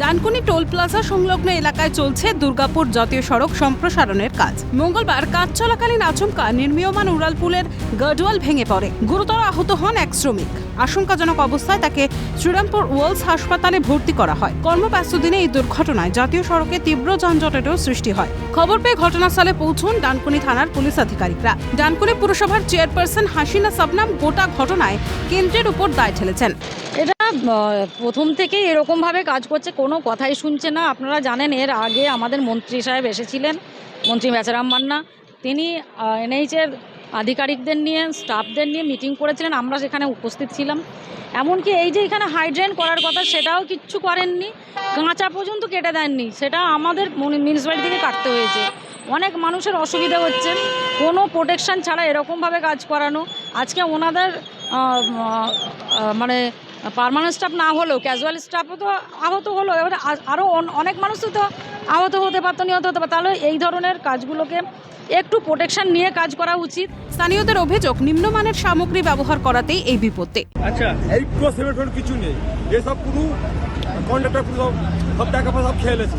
Dankuni toll plaza সংলগ্ন এলাকায় চলছে দুর্গাপুর জাতীয় সড়ক সম্প্রসারণের কাজ। মঙ্গলবার কাজ চলাকালীন আচমকা নির্মীয়মান উড়ালপুলের গার্ডওয়াল ভেঙে পড়ে। গুরুতর আহত হন এক শ্রমিক। আশঙ্কাজনক অবস্থায় তাকে শ্রীরামপুর ওয়ার্লস হাসপাতালে ভর্তি করা হয়। কর্মব্যস্ত দিনে এই দুর্ঘটনায় জাতীয় সড়কে তীব্র যানজটেরও সৃষ্টি হয়। খবর পেয়ে ঘটনাস্থলে পৌঁছন ডানকুনি থানার পুলিশ আধিকারিকরা। ডানকুনি পুরসভার চেয়ারপারসন হাসিনা সাবনাম গোটা ঘটনায় কেন্দ্রের উপর দায় ঠেলেছেন। এটা প্রথম থেকেই এরকমভাবে কাজ করছে, কোনো কথাই শুনছে না। আপনারা জানেন, এর আগে আমাদের মন্ত্রী সাহেব এসেছিলেন, মন্ত্রী বেচারাম মান্না। তিনি এনএইচের আধিকারিকদের নিয়ে, স্টাফদের নিয়ে মিটিং করেছিলেন, আমরা সেখানে উপস্থিত ছিলাম। এমনকি এই যে এখানে হাইড্রেন করার কথা, সেটাও কিচ্ছু করেননি। কাঁচা পর্যন্ত কেটে দেননি। সেটা আমাদের মিউনিসিপ্যালিটি থেকে কাটতে হয়েছে। অনেক মানুষের অসুবিধা হচ্ছে। কোনো প্রোটেকশন ছাড়া এরকমভাবে কাজ করানো। আজকে ওনাদের মানে পার্মানেন্ট স্টাফ না হলেও ক্যাজুয়াল স্টাফও তো আহত হলো এবার আরও অন- অনেক মানুষই তো আহত হতে পারতো নিহত হতে পারতো। তাহলে এই ধরনের কাজগুলোকে একটু প্রোটেকশন নিয়ে কাজ করা উচিত। স্থানীয়দের অভিযোগ নিম্নমানের সামগ্রী ব্যবহার করাতেই এই বিপত্তি। আচ্ছা এই কিছু নেই। এসব পুরো কন্ট্রাক্টর পুরো সব টাকা পয়সা সব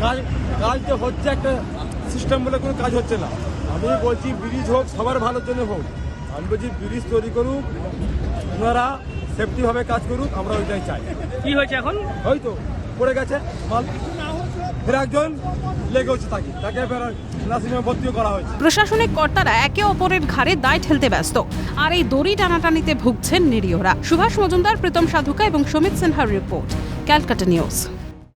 কাজ কাজ যে হচ্ছে একটা সিস্টেম বলে কোনো কাজ হচ্ছে না। আমি বলছি ব্রিজ হোক সবার ভালোর জন্য হোক। আমি বলছি ব্রিজ তৈরি করুক। ওনারা সেফটিভাবে কাজ করুক আমরা ওইটাই চাই। কি হয়েছে এখন? ওই তো পড়ে গেছে মাল। ফের একজন তাকে। তাকে নার্সিংহোমে ভর্তিও করা হয়েছে। প্রশাসনিক কর্তারা একে অপরের ঘাড়ে দায় ঠেলতে ব্যস্ত। আর এই দড়ি টানাটানিতে ভুগছেন নিরীহরা। সুভাষ মজুমদার প্রীতম সাধুকা এবং সমিত সিনহার রিপোর্ট ক্যালকাটা নিউজ।